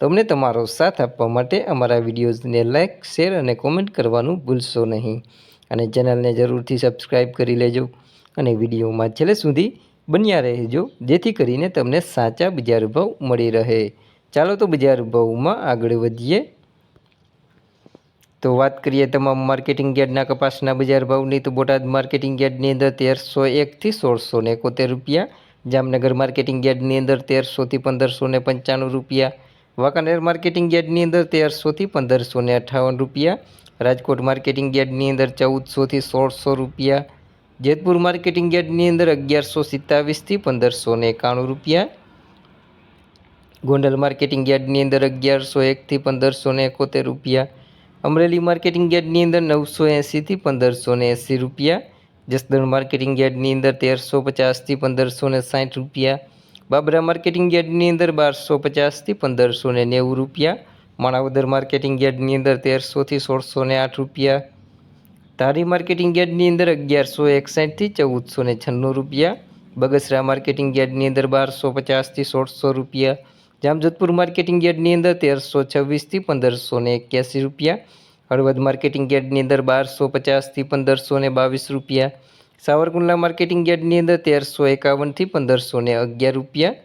તો અમને તમારો સાથ આપવા માટે અમારા વિડીયોઝને લાઇક શેર અને કોમેન્ટ કરવાનું ભૂલશો નહીં. અને ચેનલને જરૂરથી સબસ્ક્રાઈબ કરી લેજો અને વિડીયોમાં છેલ્લે સુધી બન્યા રહેજો, જેથી કરીને તમને સાચા બજાર ભાવ મળી રહે. ચાલો તો બજાર ભાવમાં આગળ વધીએ. તો વાત કરીએ તમામ માર્કેટિંગ યાર્ડના કપાસના બજાર ભાવની, તો બોટાદ માર્કેટિંગ યાર્ડની અંદર તેરસો એકથી સોળસો ને રૂપિયા, જામનગર માર્કેટિંગ યાર્ડની અંદર તેરસોથી પંદરસો ને પંચાણું રૂપિયા વાંકાનેર માર્કેટિંગ યાર્ડની અંદર તેરસોથી પંદરસો ને અઠ્ઠાવન રૂપિયા, રાજકોટ માર્કેટિંગ યાર્ડની અંદર ચૌદસોથી સોળસો રૂપિયા, જેતપુર માર્કેટિંગ યાર્ડની અંદર અગિયારસો સિત્તાવીસથી પંદરસો ને એકાણું રૂપિયા, ગોંડલ માર્કેટિંગ યાર્ડની અંદર અગિયારસો એકથી પંદરસો ને એકોતેર રૂપિયા, અમરેલી માર્કેટિંગ યાર્ડની અંદર નવસો એંસીથી પંદરસો ને એંસી રૂપિયા, જસદણ માર્કેટિંગ યાર્ડની અંદર તેરસો પચાસથી પંદરસો ને સાઠ રૂપિયા બાબરા માર્કેટિંગ યાર્ડની અંદર બારસો પચાસથી પંદરસો ને નેવું રૂપિયા, માણાવદર માર્કેટિંગ યાર્ડની અંદર તેરસોથી સોળસો ને આઠ રૂપિયા, ધારી માર્કેટિંગ યાર્ડની અંદર અગિયારસો એકસાઠથી ચૌદસો ને છન્નું રૂપિયા, બગસરા માર્કેટિંગ યાર્ડની અંદર બારસો પચાસથી સોળસો રૂપિયા, જામજોધપુર માર્કેટિંગ યાર્ડની અંદર તેરસો છવ્વીસથી પંદરસો ને એક્યાસી રૂપિયા, હળવદ માર્કેટિંગ યાર્ડની અંદર બારસો પચાસથી પંદરસો ને બાવીસ રૂપિયા સાવરકુંડલા માર્કેટિંગ યાર્ડની અંદર તેરસો એકાવનથી પંદરસો ને અગિયાર રૂપિયા.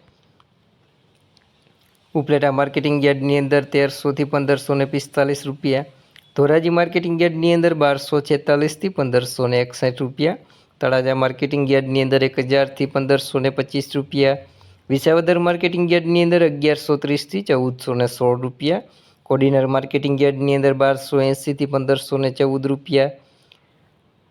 ઉપલેટા માર્કેટિંગ યાર્ડની અંદર તેરસોથી પંદરસો ને પિસ્તાલીસ રૂપિયા. ધોરાજી માર્કેટિંગ યાર્ડની અંદર બારસો છેતાલીસથી પંદરસો ને એકસઠ રૂપિયા. તળાજા માર્કેટિંગ યાર્ડની અંદર એક હજારથી પંદરસો ને પચીસ રૂપિયા. વિસાવદર માર્કેટિંગ યાર્ડની અંદર અગિયારસો ત્રીસથી ચૌદસો ને સોળ રૂપિયા. કોડિનર માર્કેટિંગ યાર્ડની અંદર બારસો એંસીથી પંદરસો ને ચૌદ રૂપિયા.